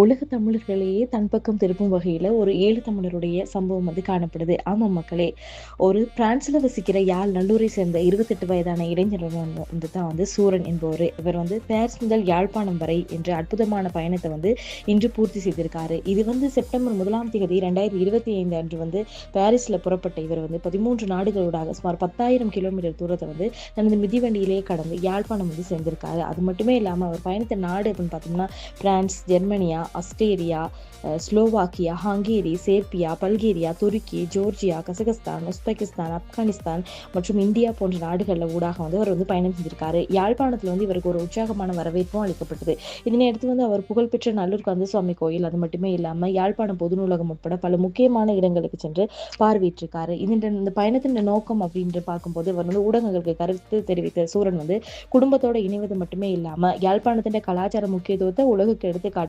உலக தமிழர்களையே தன் பக்கம் திருப்பும் வகையில ஒரு ஏழு தமிழருடைய சம்பவம் வந்து காணப்படுது. ஆமாம் மக்களே ஒரு பிரான்ஸ்ல வசிக்கிற யாழ் நல்லூரை சேர்ந்த இருபத்தெட்டு வயதான இளைஞர் வந்து தான் வந்து சூரன் என்பவர். இவர் வந்து பேரிஸ் முதல் யாழ்ப்பாணம் வரை என்ற அற்புதமான பயணத்தை வந்து இன்று பூர்த்தி செய்திருக்காரு. இது வந்து செப்டம்பர் முதலாம் தேதி ரெண்டாயிரத்தி இருபத்தி ஐந்து அன்று வந்து பாரிஸில் புறப்பட்ட இவர் வந்து பதிமூன்று நாடுகளோடாக சுமார் பத்தாயிரம் கிலோமீட்டர் தூரத்தை வந்து தனது மிதிவண்டியிலேயே கடந்து யாழ்ப்பாணம் வந்து சேர்ந்திருக்காரு. அது மட்டுமே இல்லாமல் அவர் பயணித்த நாடு அப்படின்னு பார்த்தோம்னா France ஜெர்மனியா Australia Slovakia Hungary Serbia Bulgaria துருக்கி ஜோர்ஜியா கசகஸ்தான் உஸ்பெகிஸ்தான் ஆப்கானிஸ்தான் மற்றும் இந்தியா போன்ற நாடுகளில் ஊடாக வந்து அவர் வந்து பயணம் செஞ்சிருக்காரு. யாழ்ப்பாணத்தில் வந்து இவருக்கு ஒரு உற்சாகமான வரவேற்பும் அளிக்கப்பட்டது. இதனை அடுத்து வந்து அவர் புகழ்பெற்ற நல்லூர் கந்தசுவாமி கோயில் அது மட்டுமே இல்லாமல் யாழ்ப்பாணம் பொது நூலகம் உட்பட பல முக்கியமான இடங்களுக்கு சென்று பார்வையிட்டிருக்காரு. இதன் இந்த பயணத்தின் நோக்கம் அப்படின்று பார்க்கும்போது அவர் வந்து ஊடகங்களுக்கு கருத்து தெரிவித்த சூரன் வந்து குடும்பத்தோட இணைவது மட்டுமே இல்லாமல் யாழ்ப்பாணத்தின் கலாச்சார முக்கியத்துவத்தை உலகுக்கு எடுத்து